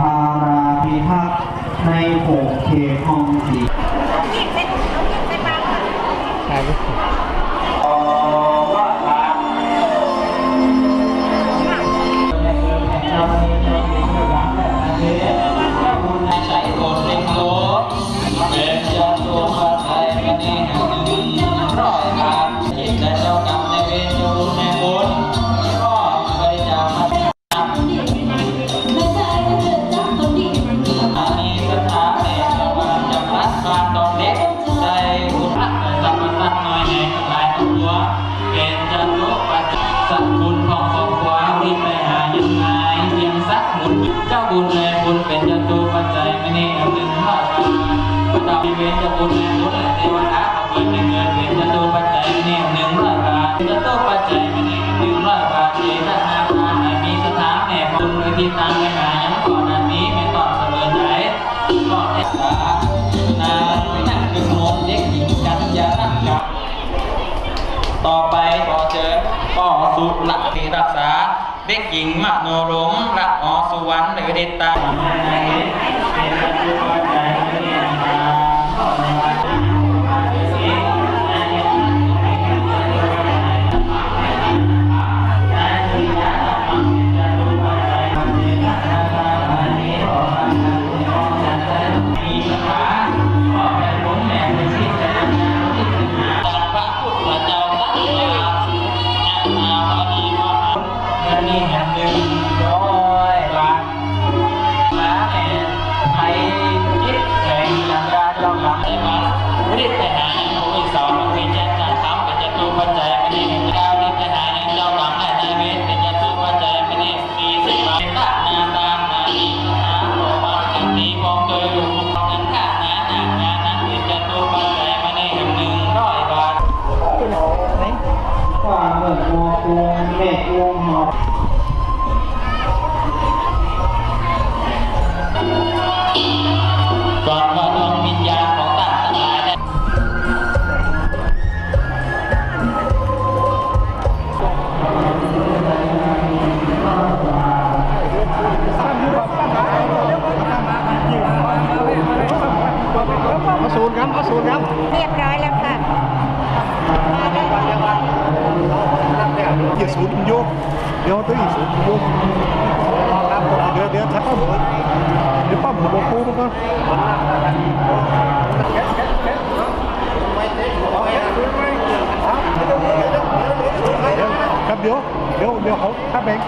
พาราพิทัในหกเสารูปใช้กดเกเป็ตมาไทย ต่อไปขอเจอป้อสุรักษีรักษา เด็กหญิงมโนรมรักอสุวรรณหรือเดตตา ฝ่าเงินงอพวงเม็ดวงหอบก่อนว่าดวงวิญญาณของต่างสลายได้มาสูนครับมาสูนครับ เรียบ hier ist Rundumjog. Ja, det är så. Det är tack vare Det är bara på bordet. Kan du? Jo, jag har. Kan bänk.